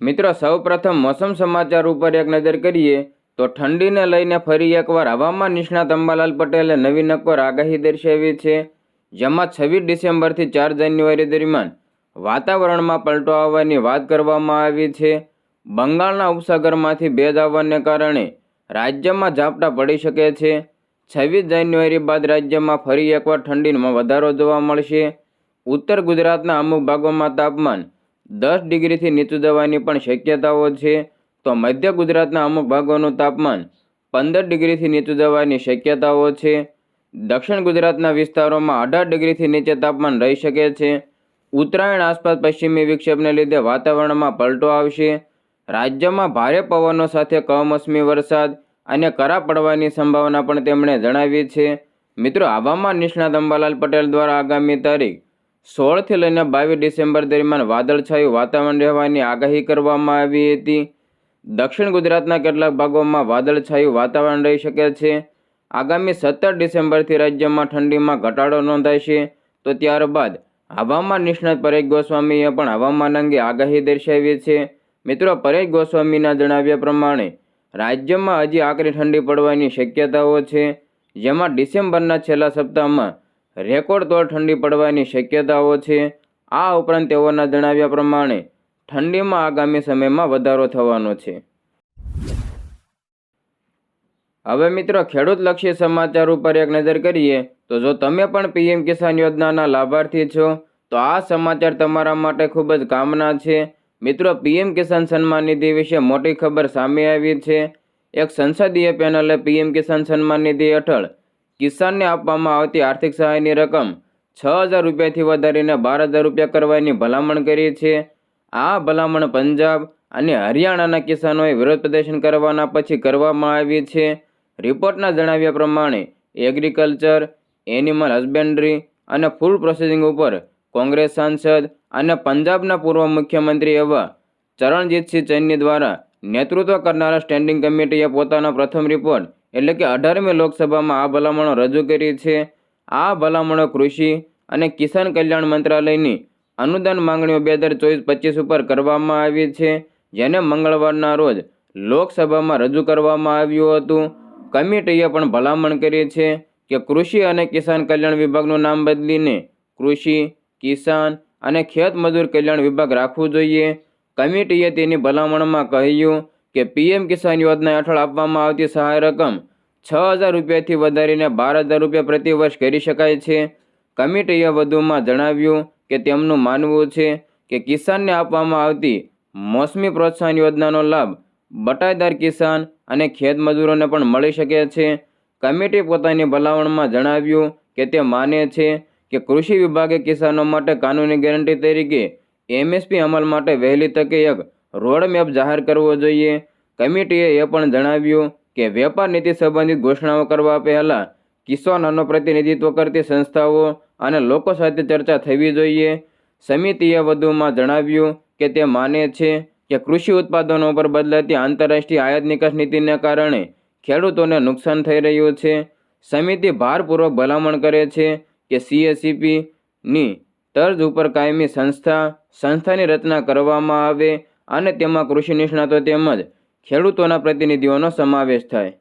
મિત્રો, સૌપ્રથમ મોસમ સમાચાર ઉપર એક નજર કરીએ, તો ઠંડીને લઈને ફરી એકવાર હવામાન નિષ્ણાત અંબાલાલ પટેલે નવી નક્કોર આગાહી દર્શાવી છે. જેમાં છવ્વીસ ડિસેમ્બરથી ચાર જાન્યુઆરી દરમિયાન વાતાવરણમાં પલટો આવવાની વાત કરવામાં આવી છે. બંગાળના ઉપસાગરમાંથી ભેજ આવવાને કારણે રાજ્યમાં ઝાપટા પડી શકે છે. છવ્વીસ જાન્યુઆરી બાદ રાજ્યમાં ફરી એકવાર ઠંડીમાં વધારો જોવા મળશે. ઉત્તર ગુજરાતના અમુક ભાગોમાં તાપમાન દસ ડિગ્રીથી નીચું જવાની પણ શક્યતાઓ છે. તો મધ્ય ગુજરાતના અમુક ભાગોનું તાપમાન પંદર ડિગ્રીથી નીચું જવાની શક્યતાઓ છે. દક્ષિણ ગુજરાતના વિસ્તારોમાં અઢાર ડિગ્રીથી નીચે તાપમાન રહી શકે છે. ઉત્તરાયણ આસપાસ પશ્ચિમી વિક્ષેપને લીધે વાતાવરણમાં પલટો આવશે. રાજ્યમાં ભારે પવનો સાથે કમોસમી વરસાદ અને કરા પડવાની સંભાવના પણ તેમણે જણાવી છે. મિત્રો, હવામાન નિષ્ણાત અંબાલાલ પટેલ દ્વારા આગામી તારીખ સોળથી લઈને બાવીસ ડિસેમ્બર દરમિયાન વાદળછાયું વાતાવરણ રહેવાની આગાહી કરવામાં આવી હતી. દક્ષિણ ગુજરાતના કેટલાક ભાગોમાં વાદળછાયું વાતાવરણ રહી શકે છે. આગામી સત્તર ડિસેમ્બરથી રાજ્યમાં ઠંડીમાં ઘટાડો નોંધાશે તો ત્યારબાદ હવામાન નિષ્ણાત પરેશ ગોસ્વામીએ પણ હવામાન અંગે આગાહી દર્શાવી છે. મિત્રો, પરેશ ગોસ્વામીના જણાવ્યા પ્રમાણે રાજ્યમાં હજી આકરી ઠંડી પડવાની શક્યતાઓ છે. જેમાં ડિસેમ્બરના છેલ્લા સપ્તાહમાં રેકોર્ડ તોડ ઠંડી પડવાની શક્યતાઓ છે. આ ઉપરાંત તેઓના જણાવ્યા પ્રમાણે, ઠંડીમાં આગામી સમયમાં વધારો થવાનો છે. હવે મિત્રો ખેડૂતલક્ષી સમાચાર ઉપર એક નજર કરીએ, તો જો તમે પણ પીએમ કિસાન યોજનાના લાભાર્થી છો, તો આ સમાચાર તમારા માટે ખૂબ જ કામના છે. મિત્રો, પીએમ કિસાન સન્માન નિધિ વિશે મોટી ખબર સામે આવી છે. એક સંસદીય પેનલે પીએમ કિસાન સન્માન નિધિ હેઠળ કિસાનને આપવામાં આવતી આર્થિક સહાયની રકમ છ હજાર રૂપિયાથી વધારીને બાર હજાર રૂપિયા કરવાની ભલામણ કરી છે. આ ભલામણ પંજાબ અને હરિયાણાના કિસાનોએ વિરોધ પ્રદર્શન કરવાના પછી કરવામાં આવી છે. રિપોર્ટના જણાવ્યા પ્રમાણે, એગ્રીકલ્ચર, એનિમલ હસબેન્ડરી અને ફૂડ પ્રોસેસિંગ ઉપર કોંગ્રેસ સાંસદ અને પંજાબના પૂર્વ મુખ્યમંત્રી એવા ચરણજીતસિંહ ચૈની દ્વારા નેતૃત્વ કરનારા સ્ટેન્ડિંગ કમિટીએ પોતાનો પ્રથમ રિપોર્ટ એટલે કે અઢારમી લોકસભામાં આ ભલામણો રજૂ કરી છે. આ ભલામણો કૃષિ અને કિસાન કલ્યાણ મંત્રાલયની અનુદાન માંગણીઓ બે હજાર ચોવીસ પચીસ ઉપર કરવામાં આવી છે, જેને મંગળવારના રોજ લોકસભામાં રજૂ કરવામાં આવ્યું હતું. કમિટીએ પણ ભલામણ કરી છે કે કૃષિ અને કિસાન કલ્યાણ વિભાગનું નામ બદલીને કૃષિ, કિસાન અને ખેત મજૂર કલ્યાણ વિભાગ રાખવું જોઈએ. કમિટીએ તેની ભલામણમાં કહ્યું કે પીએમ કિસાન યોજના હેઠળ આપવામાં આવતી સહાય રકમ છ હજાર રૂપિયાથી વધારીને બાર હજાર રૂપિયા પ્રતિ વર્ષ કરી શકાય છે. કમિટીએ વધુમાં જણાવ્યું કે તેમનું માનવું છે કે કિસાનને આપવામાં આવતી મોસમી પ્રોત્સાહન યોજનાનો લાભ બટાઈદાર કિસાન અને ખેતમજૂરોને પણ મળી શકે છે. કમિટી પોતાની ભલામણમાં જણાવ્યું કે તે માને છે કે કૃષિ વિભાગે કિસાનો માટે કાનૂની ગેરંટી તરીકે એમએસપી અમલ માટે વહેલી તકે એક રોડમેપ જાહેર કરવો જોઈએ. કમિટીએ એ પણ જણાવ્યું કે વેપાર નીતિ સંબંધિત ઘોષણાઓ કરવા પહેલાં કિસાનોનું પ્રતિનિધિત્વ કરતી સંસ્થાઓ અને લોકો સાથે ચર્ચા થવી જોઈએ. સમિતિએ વધુમાં જણાવ્યું કે તે માને છે કે કૃષિ ઉત્પાદનો પર બદલાતી આંતરરાષ્ટ્રીય આયાત નિકાસ નીતિને કારણે ખેડૂતોને નુકસાન થઈ રહ્યું છે. સમિતિ ભારપૂર્વક ભલામણ કરે છે કે સીએસીપીની તર્જ ઉપર કાયમી સંસ્થા, સંસ્થાની રચના કરવામાં આવે અને તેમાં કૃષિ નિષ્ણાતો તેમજ ખેડૂતોના પ્રતિનિધિઓનો સમાવેશ થાય.